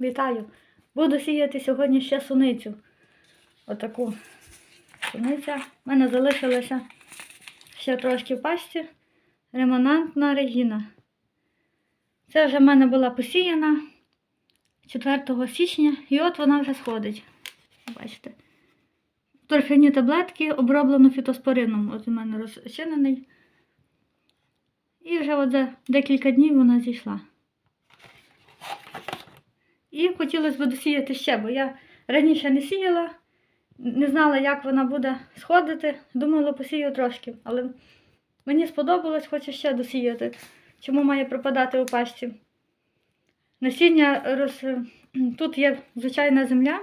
Вітаю! Буду сіяти сьогодні ще суницю. Отаку суниця. У мене залишилося ще трошки пасті. Ремонантна регіна. Це вже в мене була посіяна 4 січня, і от вона вже сходить. Бачите. Торфяні таблетки оброблено фітоспорином. От у мене розчинений. І вже от за декілька днів вона зійшла. І хотілося б досіяти ще, бо я раніше не сіяла, не знала, як вона буде сходити. Думала, посію трошки. Але мені сподобалось, хочу ще досіяти. Чому має пропадати у пасті? Насіння роз... тут є звичайна земля,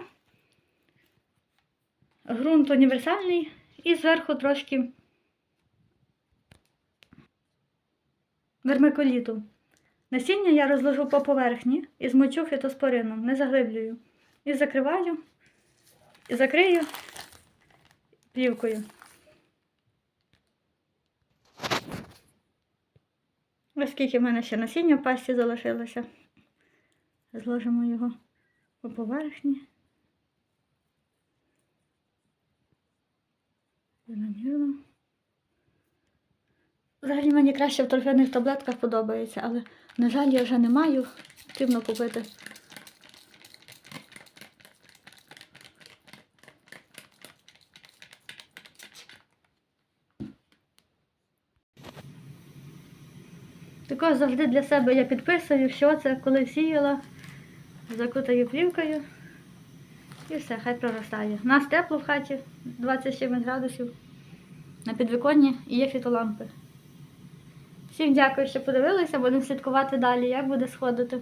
ґрунт універсальний і зверху трошки вермикуліту. Насіння я розложу по поверхні і змочу фітоспорином, не заглиблюю. І закриваю, і закрию плівкою. Ось скільки в мене ще насіння в пасті залишилося. Зложимо його по поверхні. Рівномірно. Взагалі мені краще в торфяних таблетках подобається, але, на жаль, я вже не маю. Потрібно купити. Також завжди для себе я підписую, що це, коли сіяла, закутаю плівкою і все, хай проростає. У нас тепло в хаті, 27 градусів на підвіконні і є фітолампи. Всім дякую, що подивилися, будемо слідкувати далі, як буде сходити.